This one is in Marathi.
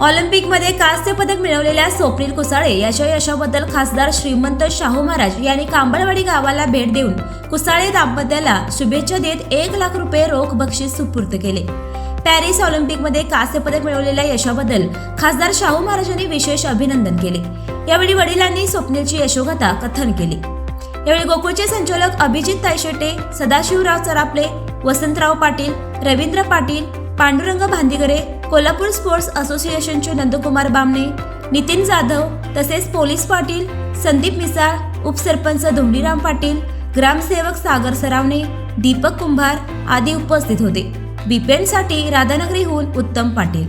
ऑलिम्पिकमध्ये कांस्य पदक मिळवलेल्या स्वप्नील कुसाळे याच्या यशाबद्दल खासदार श्रीमंत शाहू महाराज यांनी कांबळवाडी गावाला भेट देऊन कुसाळे दाम्पत्याला शुभेच्छा देत एक लाख रुपये रोख बक्षीस सुपूर्द केले. पॅरिस ऑलिम्पिकमध्ये कांस्य पदक मिळवलेल्या यशाबद्दल खासदार शाहू महाराजांनी विशेष अभिनंदन केले. यावेळी वडिलांनी स्वप्नीलची यशोगाथा कथन केली. यावेळी गोकुळचे संचालक अभिजित तायशेटे सदाशिवराव चरापले वसंतराव पाटील रवींद्र पाटील पांडुरंग भांदिगरे कोल्हापूर स्पोर्ट्स असोसिएशनचे नंदकुमार बामणे नितीन जाधव तसेच पोलीस पाटील संदीप मिसाळ उपसरपंच धोंडीराम पाटील ग्रामसेवक सागर सरावणे दीपक कुंभार आदी उपस्थित होते. बीपीएनसाठी राधानगरीहून उत्तम पाटील.